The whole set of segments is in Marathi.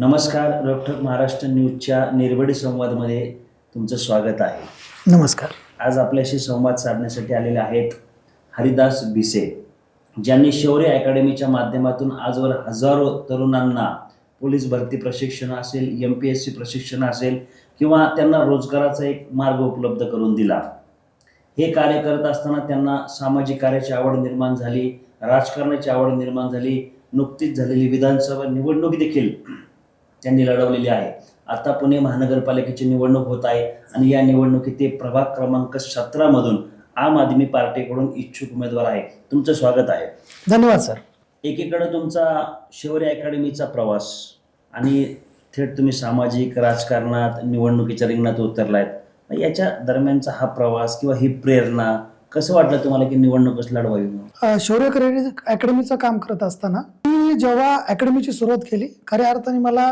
नमस्कार डॉक्टर महाराष्ट्र न्यूजच्या निर्वडी संवादमध्ये तुमचं स्वागत आहे. नमस्कार. आज आपल्याशी संवाद साधण्यासाठी आलेले आहेत हरिदास भिसे ज्यांनी शौर्य अकॅडमीच्या माध्यमातून आजवर हजारो तरुणांना पोलीस भरती प्रशिक्षण असेल एम पी एस सी प्रशिक्षण असेल किंवा त्यांना रोजगाराचा एक मार्ग उपलब्ध करून दिला. हे कार्य करत असताना त्यांना सामाजिक कार्याची आवड निर्माण झाली राजकारणाची आवड निर्माण झाली नुकतीच झालेली विधानसभा निवडणूक देखील त्यांनी लढवलेली आहे. आता पुणे महानगरपालिकेची निवडणूक होत आहे आणि या निवडणुकीत ते प्रभाग क्रमांक सतरामधून आम आदमी पार्टीकडून इच्छुक उमेदवार आहे. तुमचं स्वागत आहे. धन्यवाद सर. एकीकडे तुमचा शौर्य अकॅडमीचा प्रवास आणि थेट तुम्ही सामाजिक राजकारणात निवडणुकीच्या रिंगणात उतरलायत. याच्या दरम्यानचा हा प्रवास किंवा ही प्रेरणा कसं वाटलं तुम्हाला की निवडणूकच लढवावी शौर्य अकॅडमीचं काम करत असताना मी जेव्हा अकॅडमीची सुरुवात केली खऱ्या अर्थाने मला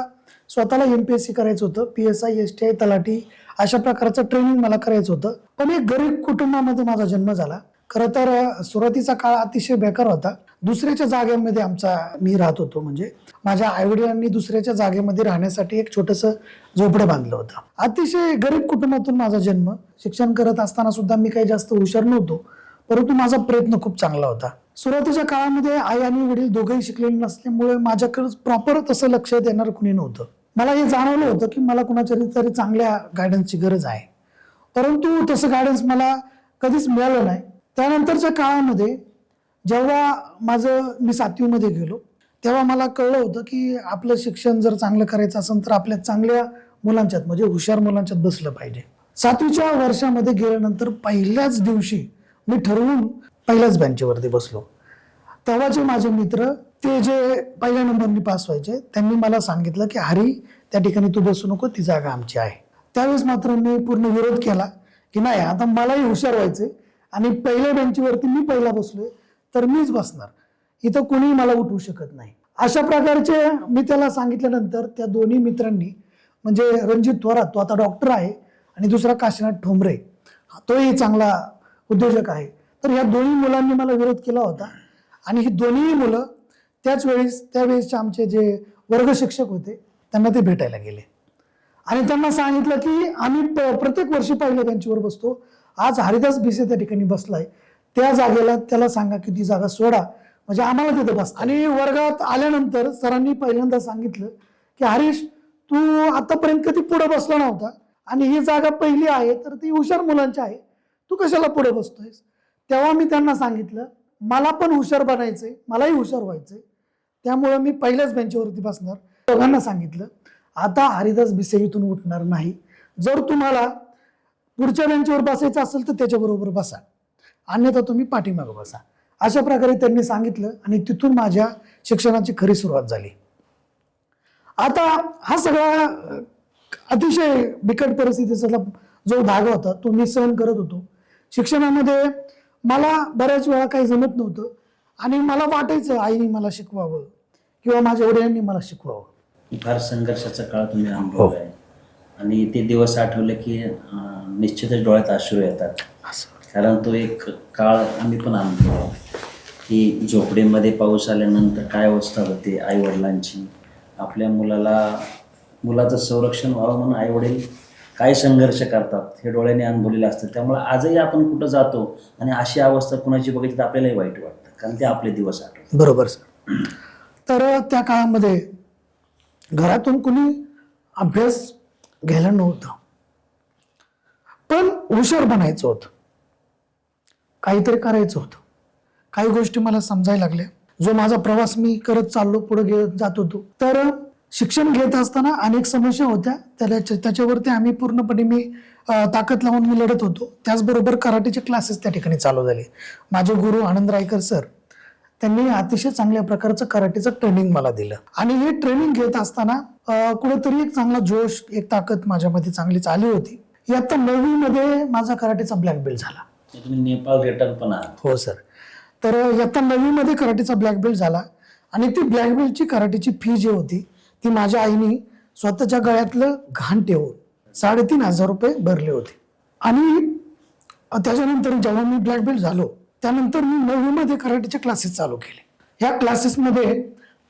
स्वतःला एम पी एस सी करायचं होतं P S I S T I तलाठी अशा प्रकारचं ट्रेनिंग मला करायचं होतं. पण एक गरीब कुटुंबामध्ये माझा जन्म झाला. खरं तर सुरुवातीचा काळ अतिशय बेकार होता. दुसऱ्याच्या जागेमध्ये आमचा मी राहत होतो. म्हणजे माझ्या आईवडिलांनी दुसऱ्याच्या जागेमध्ये राहण्यासाठी एक छोटंसं झोपडं बांधलं होतं. अतिशय गरीब कुटुंबातून माझा जन्म. शिक्षण करत असताना सुद्धा मी काही जास्त हुशार नव्हतो. परंतु माझा प्रयत्न खूप चांगला होता. सुरुवातीच्या काळामध्ये आई आणि वडील दोघंही शिकलेले नसल्यामुळे माझ्याकडे प्रॉपर तसं लक्ष देणार कुणी नव्हतं. मला हे जाणवलं होतं की मला कुणाच्या तरी चांगल्या गायडन्सची गरज आहे. परंतु तसं गायडन्स मला कधीच मिळालं नाही. त्यानंतरच्या काळामध्ये जेव्हा माझं मी सातवीमध्ये गेलो तेव्हा मला कळलं होतं की आपलं शिक्षण जर चांगलं करायचं असेल तर आपल्या चांगल्या मुलांच्यात म्हणजे हुशार मुलांच्यात बसलं पाहिजे. सातवीच्या वर्षामध्ये गेल्यानंतर पहिल्याच दिवशी मी ठरवून पहिल्याच बेंचवरती बसलो. तेव्हा जे माझे मित्र ते जे पहिल्या नंबरनी पास व्हायचे त्यांनी मला सांगितलं की हरी त्या ठिकाणी तू बसू नको ती जागा आमची आहे. त्यावेळेस मात्र मी पूर्ण विरोध केला की नाही आता मलाही हुशार व्हायचे आणि पहिल्या बेंचवरती मी पहिला बसलोय तर मीच बसणार. इथं कोणीही मला उठवू शकत नाही. अशा प्रकारचे मी त्याला सांगितल्यानंतर त्या दोन्ही मित्रांनी म्हणजे रणजित थोरात तो आता डॉक्टर आहे आणि दुसरा काशीनाथ ठोंबरे तोही चांगला उद्योजक आहे. तर ह्या दोन्ही मुलांनी मला विरोध केला होता. आणि ही दोन्ही मुलं त्याच वेळेस त्यावेळेसचे आमचे जे वर्ग शिक्षक होते त्यांना ते भेटायला गेले. आणि त्यांना सांगितलं की आम्ही प- प्रत्येक वर्षी पहिल्या बेंचवर बसतो. आज हरिदास भिसे त्या ठिकाणी बसलाय. त्या जागेला त्याला सांगा की ती जागा सोडा. म्हणजे आम्हाला तिथे बस आणि वर्गात आल्यानंतर सरांनी पहिल्यांदा सांगितलं की हरीश तू आतापर्यंत कधी पुढे बसला नव्हता? आणि ही जागा पहिली आहे तर ती हुशार मुलांची आहे. तू कशाला पुढे बसतोयस? तेव्हा मी त्यांना सांगितलं मला पण हुशार बनायचंय मलाही हुशार व्हायचंय. त्यामुळं मी पहिल्याच बेंचवरती बसणार. दोघांना सांगितलं आता हरिदास भिसे इथून उठणार नाही. जर तुम्हाला पुढच्या बेंचवर बसायचं असेल तर त्याच्याबरोबर बसा. अन्यथा तुम्ही पाठीमागं बसा. अशा प्रकारे त्यांनी सांगितलं आणि तिथून माझ्या शिक्षणाची खरी सुरुवात झाली. आता हा सगळा अतिशय बिकट परिस्थितीचा जो धागा होता तो मी सहन करत होतो. शिक्षणामध्ये मला बऱ्याच वेळा काही जमत नव्हतं. आणि मला वाटायचं आईने मला शिकवावं किंवा माझ्या वडिलांनी मला शिकवावं. फार संघर्षाचा काळ तुम्ही अनुभव आहे. आणि ते दिवस आठवले की निश्चितच डोळ्यात अश्रू येतात. असं. कारण तो एक काळ आम्ही पण अनुभव की झोपडीमध्ये पाऊस आल्यानंतर काय अवस्था होते आई वडिलांची आपल्या मुलाला मुलाचं संरक्षण व्हावं म्हणून आई वडील काय संघर्ष करतात हे डोळ्याने अनुभवलेलं असतं. त्यामुळे आजही आपण कुठं जातो आणि अशी अवस्था कुणाची बघितली तर आपल्यालाही वाईट वाटतं कारण ते आपले दिवस आठवतात. बरोबर सर. तर त्या काळामध्ये घरातून कुणी अभ्यास घ्यायला नव्हतं. पण हुशार बनायचं होतं. काहीतरी करायचं होतं. काही गोष्टी मला समजायला लागल्या. जो माझा प्रवास मी करत चाललो पुढे घेत जात होतो. तर शिक्षण घेत असताना अनेक समस्या होत्या. त्याला त्याच्यावरती आम्ही पूर्णपणे मी ताकद लावून मी लढत होतो. त्याचबरोबर कराटेचे क्लासेस त्या ठिकाणी चालू झाले. माझे गुरु आनंद रायकर सर त्यांनी अतिशय चांगल्या प्रकारचं कराटेचं ट्रेनिंग मला दिलं. आणि हे ट्रेनिंग घेत असताना कुठेतरी एक चांगला जोश एक ताकद माझ्यामध्ये चांगलीच आली होती. इयत्ता नववी मध्ये माझा कराटेचा ब्लॅक बेल्ट झाला. तुम्ही नेपाळ रिटर्न पण हो सर तर इयत्ता नववी मध्ये कराटेचा ब्लॅक बेल्ट झाला. आणि ती ब्लॅक बेल्टची कराटेची फी जी होती ती माझ्या आईने स्वतःच्या गळ्यातलं घाण ठेवून साडेतीन हजार रुपये भरले होते. आणि त्याच्यानंतर जेव्हा मी ब्लॅक बेल्ट झालो त्यानंतर मी नववीमध्ये कराटेचे क्लासेस चालू केले. ह्या क्लासेसमध्ये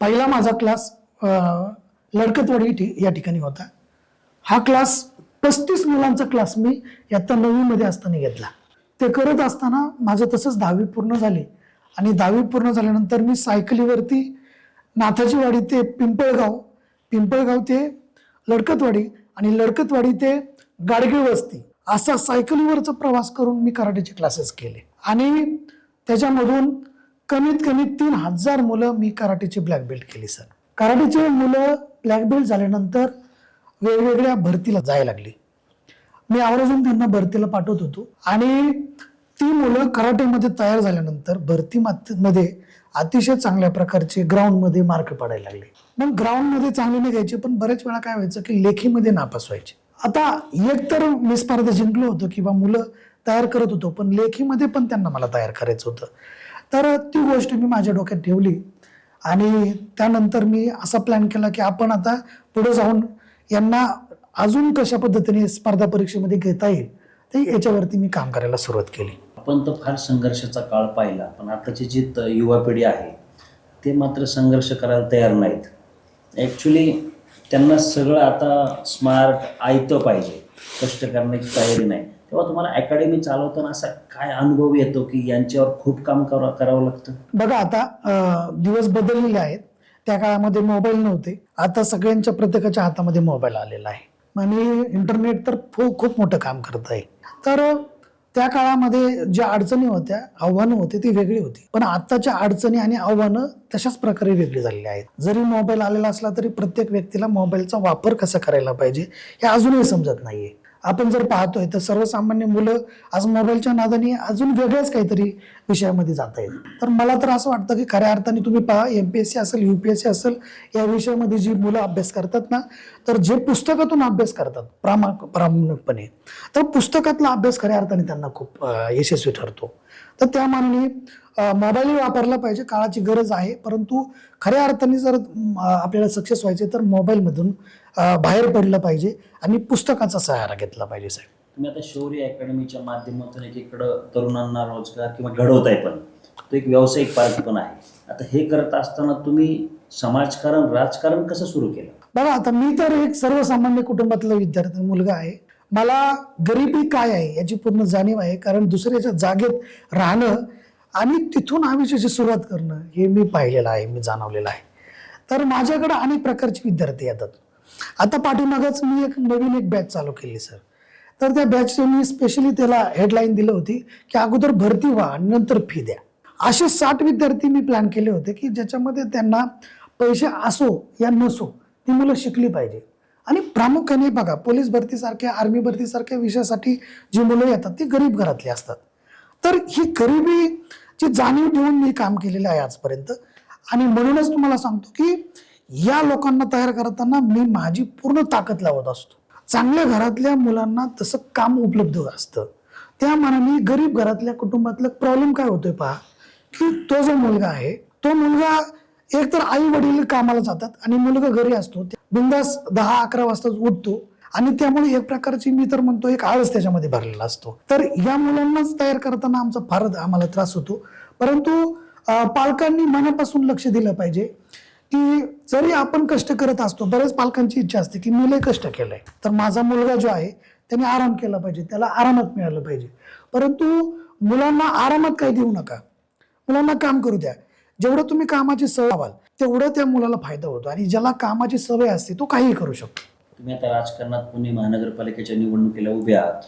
पहिला माझा क्लास लडकतवाडी या ठिकाणी होता. हा क्लास पस्तीस मुलांचा क्लास मी इयत्ता नववीमध्ये असताना घेतला. ते करत असताना माझं तसंच दहावी पूर्ण झाली. आणि दहावी पूर्ण झाल्यानंतर मी सायकलीवरती नाथाची वाडी ते पिंपळगाव पिंपळगाव ते लडकतवाडी आणि लडकतवाडी ते गाडगीळ वस्ती असा सायकलीवरचा प्रवास करून मी कराटेचे क्लासेस केले. आणि त्याच्यामधून कमीत कमी तीन हजार मुलं मी कराटेची ब्लॅक बेल्ट केली सर कराटेचे मुलं ब्लॅक बेल्ट झाल्यानंतर वेगवेगळ्या भरतीला जायला लागली. मी आवर्जून त्यांना भरतीला पाठवत होतो. आणि ती मुलं कराटेमध्ये तयार झाल्यानंतर भरती मात- मध्ये अतिशय चांगल्या प्रकारचे ग्राउंडमध्ये मार्क पडायला लागले. मग ग्राउंडमध्ये चांगले नाही घ्यायचे पण बऱ्याच वेळा काय व्हायचं की लेखीमध्ये नापास व्हायचे आता एकतर मी स्पर्धा जिंकलो होतो किंवा मुलं तयार करत होतो पण लेखीमध्ये पण त्यांना मला तयार करायचं होतं. तर ती गोष्ट मी माझ्या डोक्यात ठेवली आणि त्यानंतर मी असा प्लॅन केला की आपण आता पुढे जाऊन यांना अजून कशा पद्धतीने स्पर्धा परीक्षेमध्ये घेता येईल ते याच्यावरती मी काम करायला सुरुवात केली. आपण तर फार संघर्षाचा काळ पाहिला पण आताची जी युवा पिढी आहे ते मात्र संघर्ष करायला तयार नाहीत. ॲक्च्युली त्यांना सगळं आता स्मार्ट आयतं पाहिजे कष्ट करण्याची तयारी नाही. तेव्हा तुम्हाला अकॅडमी चालवताना असा काय अनुभव येतो की यांच्यावर खूप काम करा करावं लागतं? बघा आता दिवस बदललेले आहेत. त्या काळामध्ये मोबाईल नव्हते. आता सगळ्यांच्या प्रत्येकाच्या हातामध्ये मोबाईल आलेला आहे. आणि इंटरनेट तर खूप खूप मोठं काम करत आहे तर त्या काळामध्ये ज्या अडचणी होत्या आव्हानं होती ती वेगळी होती. पण आताच्या अडचणी आणि आव्हानं तशाच प्रकारे वेगळी झालेली आहेत. जरी मोबाईल आलेला असला तरी प्रत्येक व्यक्तीला मोबाईलचा वापर कसा करायला पाहिजे हे अजूनही समजत नाहीये. आपण जर पाहतोय तर सर्वसामान्य मुलं आज मोबाईलच्या नादाने अजून वेगळ्याच काहीतरी विषयामध्ये जात आहेत. तर मला तर असं वाटतं की खऱ्या अर्थाने तुम्ही पहा एम पी एस सी असेल यू पी एस सी असेल या विषयामध्ये जी मुलं अभ्यास करतात ना तर जे पुस्तकातून अभ्यास करतात प्रामा प्रामाणिकपणे तर पुस्तकातला अभ्यास खऱ्या अर्थाने त्यांना खूप यशस्वी ठरतो. तर त्या मानाने मोबाईलही वापरला पाहिजे काळाची गरज आहे. परंतु खऱ्या अर्थाने जर आपल्याला सक्सेस व्हायचे तर मोबाईलमधून बाहेर पडलं पाहिजे आणि पुस्तकाचा सहारा घेतला पाहिजे साहेब. तुम्ही आता शौर्य अकॅडमीच्या माध्यमातून एकीकडं तरुणांना रोजगार किंवा घडवत आहे पण तो एक व्यावसायिक पार्ट पण आहे. आता हे करत असताना तुम्ही समाजकारण राजकारण कसं सुरू केलं? बघा आता मी तर एक सर्वसामान्य कुटुंबातला विद्यार्थी मुलगा आहे. मला गरिबी काय आहे याची पूर्ण जाणीव आहे कारण दुसऱ्याच्या जागेत राहणं आणि तिथून आयुष्याची सुरुवात करणं हे मी पाहिलेलं आहे मी जाणवलेलं आहे. तर माझ्याकडे अनेक प्रकारचे विद्यार्थी येतात. आता पाठीमागच मी एक नवीन एक बॅच चालू केली सर तर त्या बॅचचे मी स्पेशली त्याला हेडलाईन दिलं होती की अगोदर भरती व्हा आणि नंतर फी द्या. असे साठ विद्यार्थी मी प्लॅन केले होते की ज्याच्यामध्ये त्यांना पैसे असो या नसो ती मुलं शिकली पाहिजे. आणि प्रामुख्याने बघा पोलीस भरतीसारख्या आर्मी भरतीसारख्या विषयासाठी जी मुलं येतात ती गरीब घरातली असतात. तर ही गरिबीची जाणीव ठेवून मी काम केलेलं आहे आजपर्यंत. आणि म्हणूनच तुम्हाला सांगतो की या लोकांना तयार करताना मी माझी पूर्ण ताकद लावत असतो. चांगल्या घरातल्या मुलांना तसं काम उपलब्ध असतं. त्या मनाने गरीब घरातल्या कुटुंबातलं प्रॉब्लेम काय होतोय पहा की तो जो मुलगा आहे तो मुलगा एक तर आई वडील कामाला जातात आणि मुलगा घरी असतो बिंदास दहा अकरा वाजता उठतो आणि त्यामुळे एक प्रकारची मी तर म्हणतो एक आळस त्याच्यामध्ये भरलेला असतो. तर या मुलांनाच तयार करताना आमचा फार आम्हाला त्रास होतो. परंतु पालकांनी मनापासून लक्ष दिलं पाहिजे की जरी आपण कष्ट करत असतो बऱ्याच पालकांची इच्छा असते की मी लय कष्ट केलंय. तर माझा मुलगा जो आहे त्याने आराम केला पाहिजे त्याला आरामात मिळालं पाहिजे. परंतु मुलांना आरामात काही देऊ नका. मुलांना काम करू द्या. जेवढं तुम्ही कामाची सवय लावाल तेवढं त्या मुलाला फायदा होतो. आणि ज्याला कामाची सवय असते तो काहीही करू शकतो. तुम्ही आता राजकारणात पुणे महानगरपालिकेच्या निवडणुकीला उभे आहात.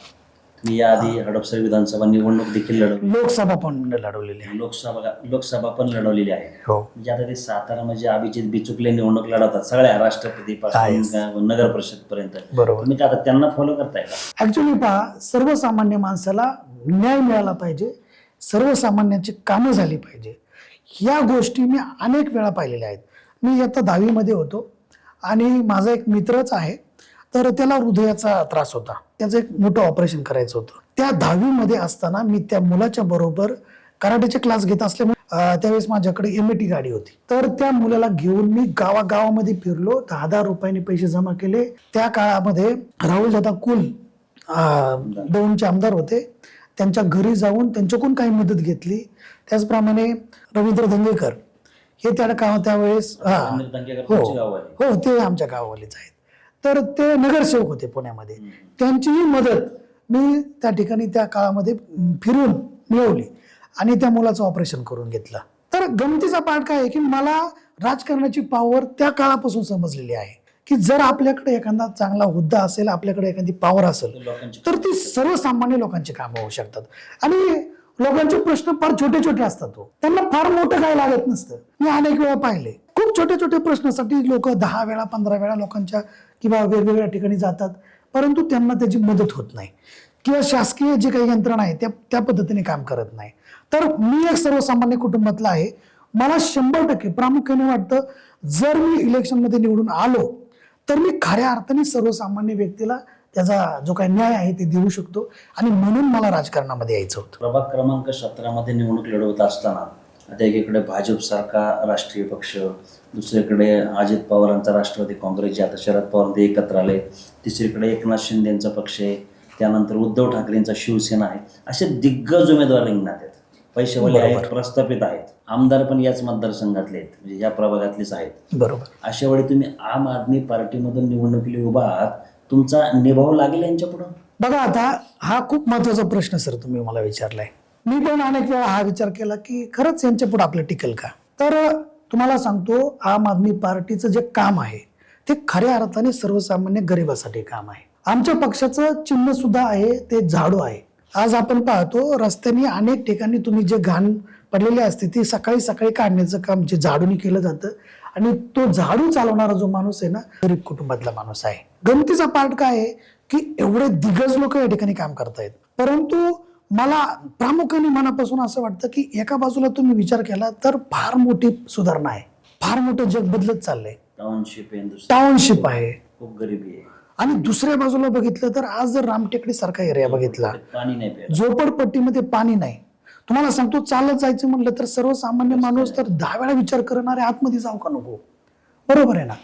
तुम्ही याआधी हडपसर विधानसभा निवडणूक देखील लढवली. लोकसभा पण लढवलेली आहे. लोकसभा लोकसभा पण लढवली आहे. हो. म्हणजे आता ते सातारा म्हणजे अभिजित बिचुकले निवडणूक लढवतात. सगळ्या राष्ट्रपती पासून नगर परिषद पर्यंत. बरोबर. तुम्ही आता त्यांना फॉलो करताय का? ऍक्च्युली पहा सर्वसामान्य माणसाला न्याय मिळाला पाहिजे. सर्वसामान्यांची कामं झाली पाहिजे. या गोष्टी मी अनेक वेळा पाहिलेल्या आहेत. मी आता दहावीमध्ये होतो आणि माझा एक मित्रच आहे. तर त्याला हृदयाचा त्रास होता. त्याचं एक मोठं ऑपरेशन करायचं होतं. त्या दहावीमध्ये असताना मी त्या मुलाच्या बरोबर कराटेचे क्लास घेत असल्यामुळे त्यावेळेस माझ्याकडे एम टी गाडी होती. तर त्या मुलाला घेऊन मी गावागावामध्ये फिरलो. दहा दहा रुपयाने पैसे जमा केले. त्या काळामध्ये राहुल दादा कुल दोनचे आमदार होते. त्यांच्या घरी जाऊन त्यांच्याकडून काही मदत घेतली. त्याचप्रमाणे रवींद्र धंगेकर हे त्या गाव त्यावेळेस हा. हो. हो ते आमच्या गावावालेच आहेत. तर ते नगरसेवक होते पुण्यामध्ये. त्यांचीही मदत मी त्या ठिकाणी त्या काळामध्ये फिरून मिळवली आणि त्या मुलाचं ऑपरेशन करून घेतलं. तर गमतीचा पाठ काय आहे की मला राजकारणाची पावर त्या काळापासून समजलेली आहे. की जर आपल्याकडे एखादा चांगला हुद्दा असेल आपल्याकडे एखादी पावर असेल ते तर ती सर्वसामान्य लोकांची कामं होऊ शकतात. आणि लोकांचे प्रश्न फार छोटे छोटे असतात हो. त्यांना फार मोठं काय लागत नसतं. मी अनेक वेळा पाहिले. खूप छोटे छोटे प्रश्नासाठी लोक दहा वेळा पंधरा वेळा लोकांच्या किंवा वेगवेगळ्या ठिकाणी जातात. परंतु त्यांना त्याची मदत होत नाही. किंवा शासकीय जी काही यंत्रणा आहे त्या त्या पद्धतीने काम करत नाही. तर मी एक सर्वसामान्य कुटुंबातला आहे. मला शंभर टक्के प्रामुख्याने वाटतं जर मी इलेक्शनमध्ये निवडून आलो तर मी खऱ्या अर्थाने सर्वसामान्य व्यक्तीला त्याचा जो काही न्याय आहे ते देऊ शकतो. आणि म्हणून मला राजकारणामध्ये यायचं होतं. प्रभाग क्रमांक सतरामध्ये निवडणूक लढवत असताना आता एकीकडे भाजप सारखा राष्ट्रीय पक्ष दुसरीकडे अजित पवारांचा राष्ट्रवादी काँग्रेस जे आता शरद पवार ते एकत्र आले तिसरीकडे एकनाथ शिंदेंचा पक्ष आहे त्यानंतर उद्धव ठाकरेंचा शिवसेना आहे असे दिग्गज उमेदवार रिंगणात आहेत. पैसेवाले आहेत प्रस्थापित आहेत. आमदार पण याच मतदारसंघातले आहेत म्हणजे या प्रभागातलेच आहेत. बरोबर. अशा वेळी तुम्ही आम आदमी पार्टीमधून निवडणुकीला उभा आहात तुमचा निभाव लागेल यांच्या पुढं? बघा आता हा खूप महत्त्वाचा प्रश्न सर तुम्ही मला विचारलाय. मी पण अनेक वेळा हा विचार केला की खरंच यांच्या पुढे आपलं टिकेल का? तर तुम्हाला सांगतो आम आदमी पार्टीचं जे काम आहे ते खऱ्या अर्थाने सर्वसामान्य गरिबासाठी काम आहे. आमच्या पक्षाचं चिन्ह सुद्धा आहे ते झाडू आहे. आज आपण पाहतो रस्त्याने अनेक ठिकाणी तुम्ही जे घाण पडलेली असते ती सकाळी सकाळी काढण्याचं काम जे झाडूने केलं जातं. आणि तो झाडू चालवणारा जो माणूस आहे ना गरीब कुटुंबातला माणूस आहे. गमतीचा पार्ट काय आहे? की एवढे दिग्गज लोक या ठिकाणी काम करतायत. परंतु मला प्रामुख्याने मनापासून असं वाटतं की एका बाजूला तुम्ही विचार केला तर फार मोठी सुधारणा आहे. फार मोठं जग बदलत चाललंय. टाउनशिप टाउनशिप आहे. खूप गरिबी आहे. आणि दुसऱ्या बाजूला बघितलं तर आज जर रामटेकडी सारखा एरिया बघितला पाणी नाही प्यायला. झोपडपट्टीमध्ये पाणी नाही. तुम्हाला सांगतो चालत जायचं म्हटलं तर सर्वसामान्य माणूस तर दहा वेळा विचार करणारे आतमध्ये जाऊ का नको? बरोबर आहे ना?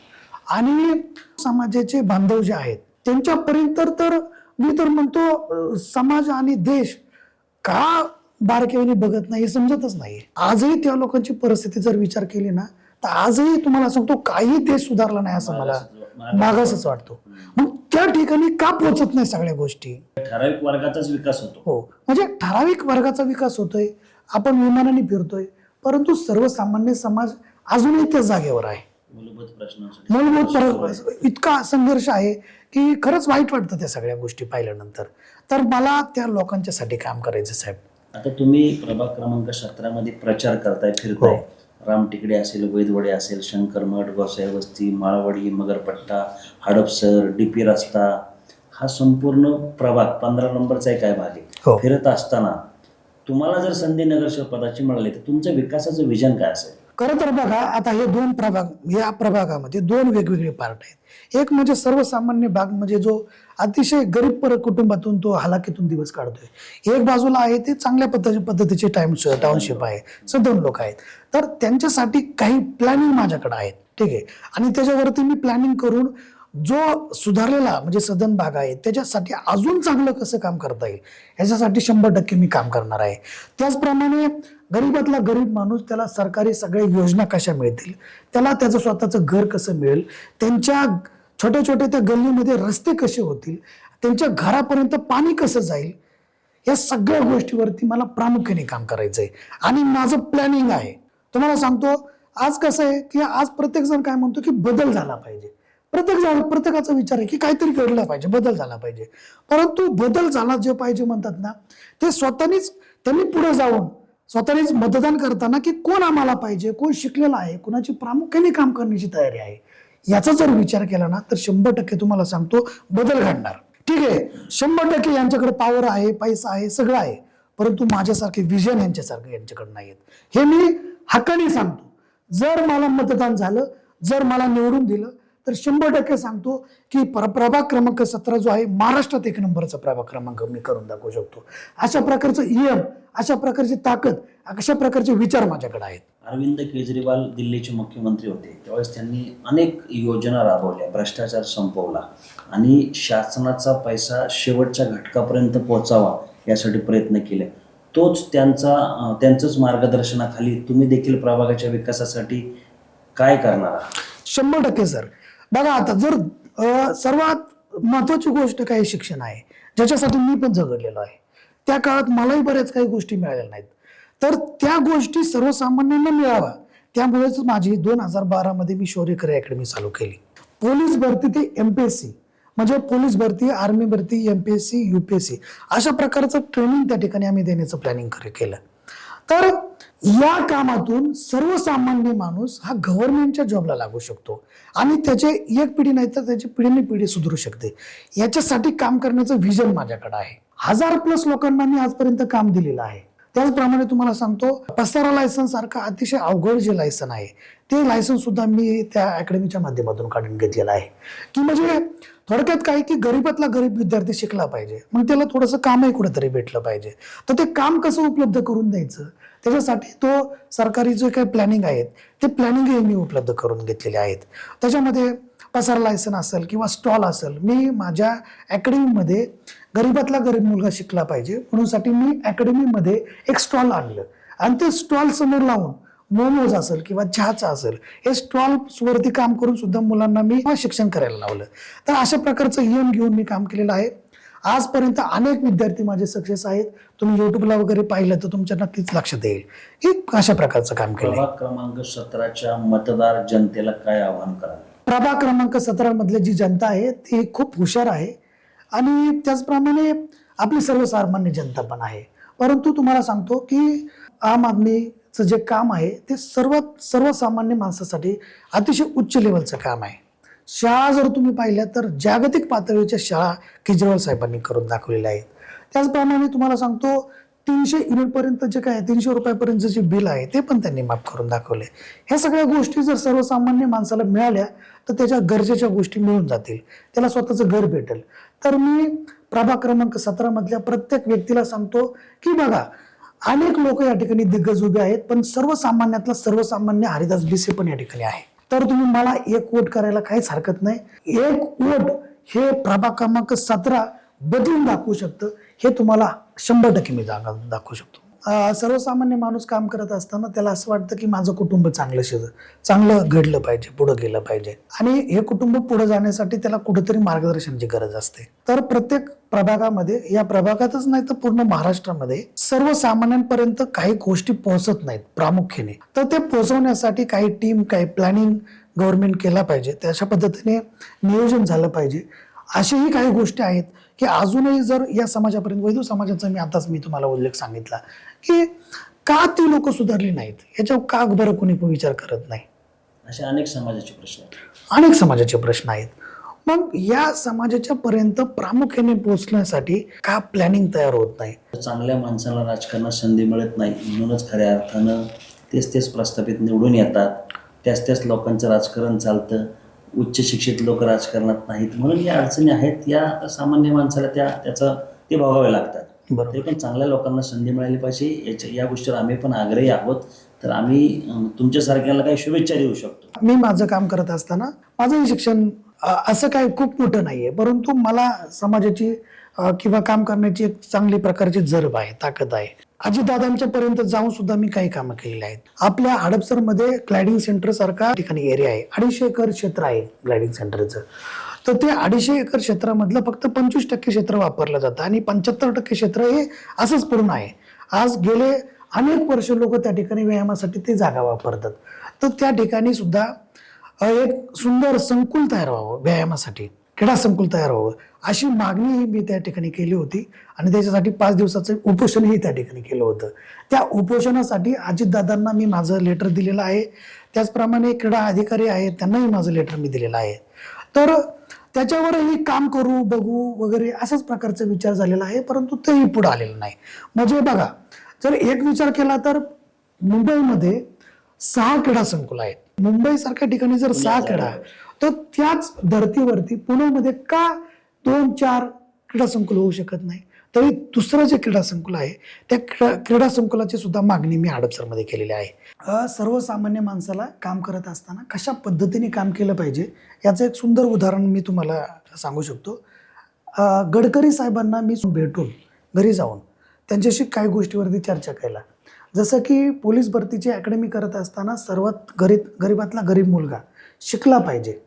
आणि समाजाचे बांधव जे आहेत त्यांच्यापर्यंत तर- तर मी तर म्हणतो अं, समाज आणि देश का बारकेवानी बघत नाही हे समजतच नाही. आजही त्या लोकांची परिस्थिती जर विचार केली ना तर आजही तुम्हाला सांगतो काही देश सुधारला नाही असं मला मागासच वाटतो मग त्या ठिकाणी का पोहोचत नाही सगळ्या गोष्टी? ठराविक वर्गाचाच विकास होतो. हो. म्हणजे ठराविक वर्गाचा विकास होतोय आपण विमानाने फिरतोय परंतु सर्वसामान्य समाज अजूनही त्या जागेवर आहे. मूलभूत फरक इतका संघर्ष आहे की खरंच वाईट वाटतं त्या सगळ्या गोष्टी पाहिल्यानंतर. तर मला त्या लोकांच्यासाठी काम करायचं साहेब. आता तुम्ही प्रभाग क्रमांक सतरा मध्ये प्रचार करताय फिरताय. राम टिकडे असेल वैदवडे असेल शंकरमठ गोसाई वस्ती माळवाडी मगरपट्टा हडपसर डीपी रस्ता हा संपूर्ण प्रभाग पंधरा नंबरचा एक आहे भाग. हो. आहे फिरत असताना तुम्हाला जर संधी नगरसेवक पदाची मिळाली तर तुमच्या विकासाचं विजन काय असेल? खरं तर बघा आता हे दोन प्रभाग या प्रभागामध्ये दोन वेगवेगळे पार्ट आहेत. एक म्हणजे सर्वसामान्य भाग म्हणजे जो अतिशय गरीब पर कुटुंबातून तो हालाकीतून दिवस काढतोय. एक बाजूला आहे ते चांगल्या पद्धती पद्धतीचे टाइम टाउनशिप आहे. सदन लोक आहेत. तर त्यांच्यासाठी काही प्लॅनिंग माझ्याकडे आहेत. ठीक आहे? आणि त्याच्यावरती मी प्लॅनिंग करून जो सुधारलेला म्हणजे सदन भाग आहे त्याच्यासाठी अजून चांगलं कसं काम करता येईल? याच्यासाठी शंभर टक्के मी काम करणार आहे. त्याचप्रमाणे गरीबातला गरीब माणूस त्याला सरकारी सगळ्या योजना कशा मिळतील? त्याला त्याचं स्वतःचं घर कसं मिळेल? त्यांच्या छोट्या छोट्या त्या गल्लीमध्ये रस्ते कसे होतील? त्यांच्या घरापर्यंत पाणी कसं जाईल? या सगळ्या गोष्टीवरती मला प्रामुख्याने काम करायचं आहे आणि माझं प्लॅनिंग आहे. तुम्हाला सांगतो आज कसं आहे की आज प्रत्येक जण काय म्हणतो की बदल झाला पाहिजे. प्रत्येक जण प्रत्येकाचा विचार आहे की काहीतरी घडलं पाहिजे बदल झाला पाहिजे. परंतु बदल झाला जे पाहिजे म्हणतात ना ते स्वतःनीच त्यांनी पुढे जाऊन स्वतःनीच मतदान करताना की कोण आम्हाला पाहिजे कोण शिकलेला आहे कोणाची प्रामुख्याने काम करण्याची तयारी आहे याचा जर विचार केला ना तर शंभर टक्के तुम्हाला सांगतो बदल घडणार. ठीक आहे? शंभर टक्के यांच्याकडे पॉवर आहे पैसा आहे सगळं आहे. परंतु माझ्यासारखे विजन यांच्यासारखे यांच्याकडे नाहीत हे मी हक्काने सांगतो. जर मला मतदान झालं जर मला निवडून दिलं तर शंभर टक्के सांगतो की प्रभाग क्रमांक सतरा जो आहे महाराष्ट्रात एक नंबरचा प्रभाग क्रमांक मी करून दाखवू शकतो. अशा प्रकारचं ईएम अशा प्रकारची ताकद अशा प्रकारचे विचार माझ्याकडे आहेत. अरविंद केजरीवाल दिल्लीचे मुख्यमंत्री होते. त्यावेळेस त्यांनी अनेक योजना राबवल्या. भ्रष्टाचार संपवला आणि शासनाचा पैसा शेवटच्या घटकापर्यंत पोहोचावा यासाठी प्रयत्न केले. तोच त्यांचा त्यांचंच मार्गदर्शनाखाली तुम्ही देखील प्रभागाच्या विकासासाठी काय करणार आहात? शंभर टक्के सर. बघा आता जर अ, सर्वात महत्वाची गोष्ट काही शिक्षण आहे ज्याच्यासाठी मी पण झगडलेलो आहे त्या काळात मलाही बऱ्याच काही गोष्टी मिळालेल्या नाहीत. तर त्या गोष्टी सर्वसामान्यांना मिळाव्या. त्यामुळेच माझी दोन हजार बारामध्ये मी शौर्य अकॅडमी चालू केली. पोलीस भरती ते एम पी एस सी म्हणजे पोलीस भरती आर्मी भरती एमपीएससी सी अशा प्रकारचं ट्रेनिंग त्या ठिकाणी आम्ही देण्याचं प्लॅनिंग केलं. तर या कामातून सर्वसामान्य माणूस हा गव्हर्नमेंटच्या जॉबला लागू शकतो. आणि त्याचे एक पिढी नाही तर त्याची पिढीने पिढी सुधरू शकते. याच्यासाठी काम करण्याचं व्हिजन माझ्याकडे आहे. हजार प्लस लोकांना मी आजपर्यंत काम दिलेलं आहे. त्याचप्रमाणे तुम्हाला सांगतो पसारा लायसन्स सारखं अतिशय अवघड जे लायसन आहे ते लायसन्स सुद्धा मी त्या अकॅडमीच्या माध्यमातून काढून घेतलेलं आहे. की म्हणजे थोडक्यात काय की गरीबातला गरीब विद्यार्थी शिकला पाहिजे. मग त्याला थोडंसं कामही कुठेतरी भेटलं पाहिजे. तर ते काम कसं उपलब्ध करून द्यायचं? त्याच्यासाठी तो सरकारी जे काही प्लॅनिंग आहेत ते प्लॅनिंगही मी उपलब्ध करून घेतलेले आहेत. त्याच्यामध्ये पसार लायसन असेल किंवा स्टॉल असेल मी माझ्या अकॅडमीमध्ये गरीबातला गरीब मुलगा शिकला पाहिजे. म्हणूनसाठी मी अकॅडमीमध्ये एक स्टॉल आणलं. आणि ते स्टॉल समोर लावून मोमोज असेल किंवा चहाचा असेल हे स्टॉल वरती काम करून सुद्धा मुलांना मी शिक्षण करायला लावलं. तर अशा प्रकारचं नियम घेऊन मी काम केलेलं आहे. आजपर्यंत अनेक विद्यार्थी माझे सक्सेस आहेत. तुम्ही युट्यूबला वगैरे पाहिलं तर तुमच्या नक्कीच लक्षात येईल. हे अशा प्रकारचं काम केलं क्रमांक सतराच्या मतदार जनतेला काय आवाहन कराल? प्रभाग क्रमांक सतरा मधले जी जनता आहे ती खूप हुशार आहे. आणि त्याचप्रमाणे आपली सर्वसामान्य जनता पण आहे. परंतु तुम्हाला सांगतो की आम चं जे काम आहे ते सर्वात सर्वसामान्य माणसासाठी अतिशय उच्च लेवलचं काम आहे. शाळा जर तुम्ही पाहिल्या तर जागतिक पातळीच्या शाळा केजरीवाल साहेबांनी करून दाखवलेल्या आहेत. त्याचप्रमाणे तुम्हाला सांगतो तीनशे युनिटपर्यंत जे काय तीनशे रुपयापर्यंत जे बिल आहे ते पण त्यांनी माफ करून दाखवले ह्या सगळ्या गोष्टी जर सर्वसामान्य माणसाला मिळाल्या तर त्याच्या गरजेच्या गोष्टी मिळून जातील. त्याला स्वतःचं घर भेटेल. तर मी प्रभाग क्रमांक सतरामधल्या प्रत्येक व्यक्तीला सांगतो की बघा अनेक लोक या ठिकाणी दिग्गज उभे आहेत पण सर्वसामान्यातला सर्वसामान्य हरिदास भिसे पण या ठिकाणी आहे. तर तुम्ही मला एक वोट करायला काहीच हरकत नाही. एक वोट हे प्रभाग क्रमांक सतरा बदलून दाखवू शकतं हे तुम्हाला शंभर टक्के मी जागा दाखवू शकतो. सर्वसामान्य माणूस काम करत असताना त्याला असं वाटतं की माझं कुटुंब चांगलं शिज चांगलं घडलं पाहिजे पुढं गेलं पाहिजे. आणि हे कुटुंब पुढे जाण्यासाठी त्याला कुठेतरी मार्गदर्शनाची गरज असते. तर प्रत्येक प्रभागामध्ये या प्रभागातच नाही तर पूर्ण महाराष्ट्रामध्ये सर्वसामान्यांपर्यंत काही गोष्टी पोहोचत नाहीत प्रामुख्याने. तर ते पोहोचवण्यासाठी काही टीम काही प्लॅनिंग गव्हर्नमेंट केला पाहिजे. त्याच्या पद्धतीने नियोजन झालं पाहिजे. अशाही काही गोष्टी आहेत. की अजूनही जर या समाजापर्यंत वैदू समाजाचा मी आताच मी तुम्हाला उल्लेख सांगितला की का ती लोक सुधारली नाहीत? याच्यावर का बरं कोणी विचार करत नाही? असे अनेक समाजाचे प्रश्न आहेत. अनेक समाजाचे प्रश्न आहेत. मग या समाजाच्या पर्यंत प्रामुख्याने पोहोचण्यासाठी का प्लॅनिंग तयार होत नाही? चांगल्या माणसाला राजकारणात संधी मिळत नाही म्हणूनच खऱ्या अर्थानं तेच तेच प्रस्थापित निवडून येतात त्याच त्याच लोकांचं राजकारण चालतं उच्च शिक्षित लोक राजकारणात नाहीत म्हणून या अडचणी आहेत या सामान्य माणसाला त्या त्याचं ते भोगावे लागतात. बरोबर. तरी पण चांगल्या लोकांना संधी मिळाली पाहिजे याच्या या गोष्टीवर आम्ही पण आग्रही आहोत. तर आम्ही तुमच्यासारख्याला काही शुभेच्छा देऊ शकतो. मी माझं काम करत असताना माझंही शिक्षण असं काही खूप मोठं नाहीये परंतु मला समाजाची किंवा काम करण्याची एक चांगली प्रकारची जरब आहे ताकद आहे. अजितदादांच्या पर्यंत जाऊन सुद्धा मी काही कामं केलेली आहेत. आपल्या हडपसरमध्ये ग्लायडिंग सेंटर सारखा ठिकाणी एरिया आहे. अडीचशे एकर क्षेत्र आहे ग्लायडिंग सेंटरचं तर ते अडीचशे एकर क्षेत्रामधलं फक्त पंचवीस टक्के क्षेत्र वापरलं जातं आणि पंच्याहत्तर टक्के क्षेत्र हे असंच पूर्ण आहे. आज गेले अनेक वर्ष लोक त्या ठिकाणी व्यायामासाठी ते जागा वापरतात. तर त्या ठिकाणी सुद्धा एक सुंदर संकुल तयार व्हावं व्यायामासाठी. क्रीडा संकुल तयार व्हावं. अशी मागणीही मी त्या ठिकाणी केली होती आणि त्याच्यासाठी पाच दिवसाचं उपोषणही त्या ठिकाणी केलं होतं. त्या उपोषणासाठी अजितदादांना मी माझं लेटर दिलेलं आहे. त्याचप्रमाणे क्रीडा अधिकारी आहेत त्यांनाही माझं लेटर मी दिलेलं आहे. तर त्याच्यावरही काम करू बघू वगैरे अशाच प्रकारचा विचार झालेला आहे परंतु तेही पुढे आलेलं नाही. म्हणजे बघा जर एक विचार केला तर मुंबईमध्ये सहा क्रीडा संकुल आहेत. मुंबई सारख्या ठिकाणी जर सहा क्रीडा तर त्याच धर्तीवरती पुण्यामध्ये का दोन चार क्रीडा संकुल होऊ शकत नाही? तरी दुसरं जे क्रीडा संकुल आहे त्या क्रीडा क्रीडा संकुलाची सुद्धा मागणी मी हडपसरमध्ये केलेली आहे. सर्वसामान्य माणसाला काम करत असताना कशा पद्धतीने काम केलं पाहिजे याचं एक सुंदर उदाहरण मी तुम्हाला सांगू शकतो. गडकरी साहेबांना मी भेटून घरी जाऊन त्यांच्याशी काही गोष्टीवरती चर्चा केला. जसं की पोलीस भरतीची अकॅडमी करत असताना सर्वात गरीब गरीबातला गरीब मुलगा शिकला पाहिजे.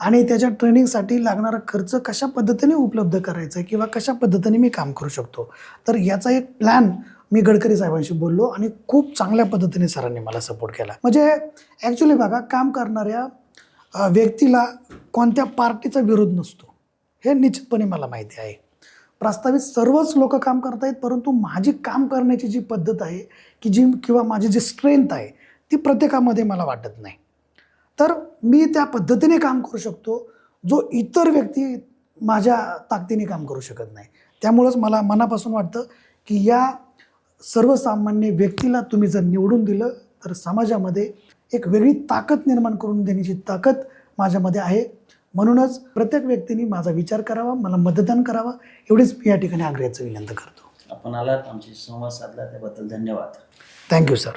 आणि त्याच्या ट्रेनिंगसाठी लागणारा खर्च कशा पद्धतीने उपलब्ध करायचा आहे किंवा कशा पद्धतीने मी काम करू शकतो? तर याचा एक प्लॅन मी गडकरी साहेबांशी बोललो आणि खूप चांगल्या पद्धतीने सरांनी मला सपोर्ट केला. म्हणजे ॲक्च्युली बघा काम करणाऱ्या व्यक्तीला कोणत्या पार्टीचा विरोध नसतो हे निश्चितपणे मला माहिती आहे. प्रस्तावित सर्वच लोक काम करतायत परंतु माझी काम करण्याची जी पद्धत आहे की जी किंवा माझी जी स्ट्रेंथ आहे ती प्रत्येकामध्ये मला वाटत नाही. तर मी त्या पद्धतीने काम करू शकतो जो इतर व्यक्ती माझ्या ताकदीने काम करू शकत नाही. त्यामुळंच मला मनापासून वाटतं की या सर्वसामान्य व्यक्तीला तुम्ही जर निवडून दिलं तर समाजामध्ये एक वेगळी ताकद निर्माण करून देण्याची ताकद माझ्यामध्ये आहे. म्हणूनच प्रत्येक व्यक्तीने माझा विचार करावा मला मतदान करावं एवढीच मी या ठिकाणी आग्रहाचं विनंती करतो. आपण आलात आमची संवाद साधला त्याबद्दल धन्यवाद. Thank you sir